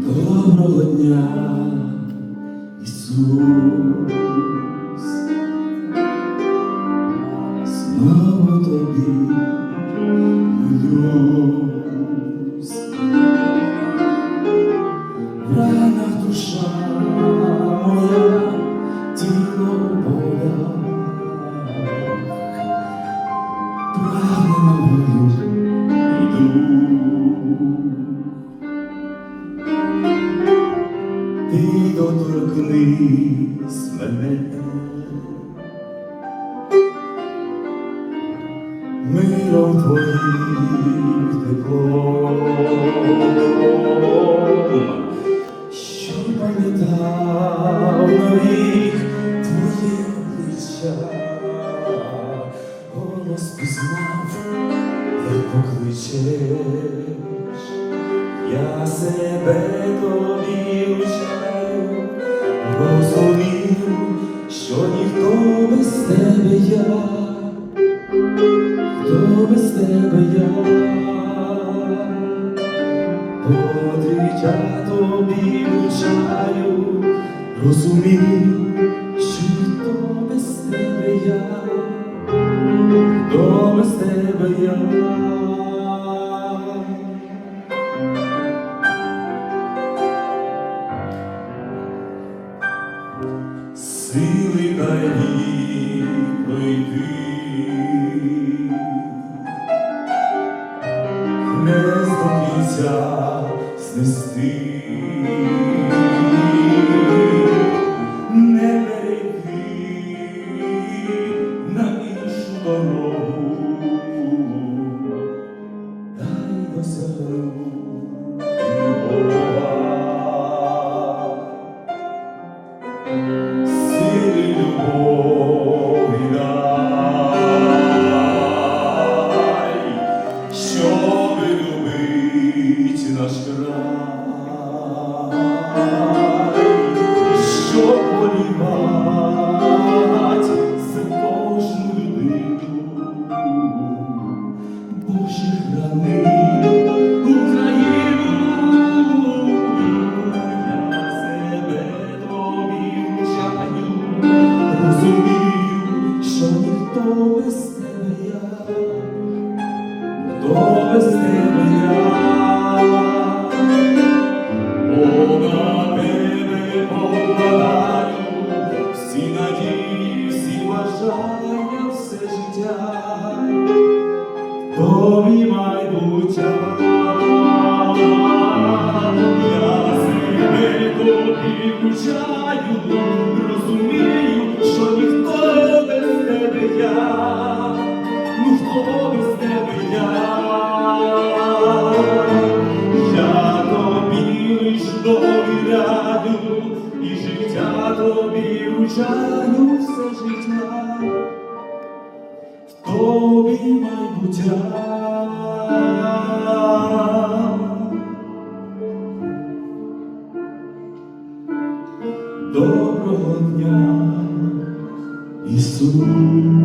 Доброго дня, Ісус, знову тобі молюсь, Ти доторкнись мене, миром твоїм теплом, що пам'ятав навік твоє обличчя, пізнав, як покличеш. Я себе тобі вручаю, розумію, що ніхто без тебе я, хто без тебе я, вручаю, розумію, що ніхто без тебе я, хто без тебе я. Сили дай їй пройти, не до кінця sensin aşkına. Тобі вручаю, розумію, що ніхто без тебе я, ну хто без тебе я, я тобі лиш довіряю, і життя тобі вручаю Jesus.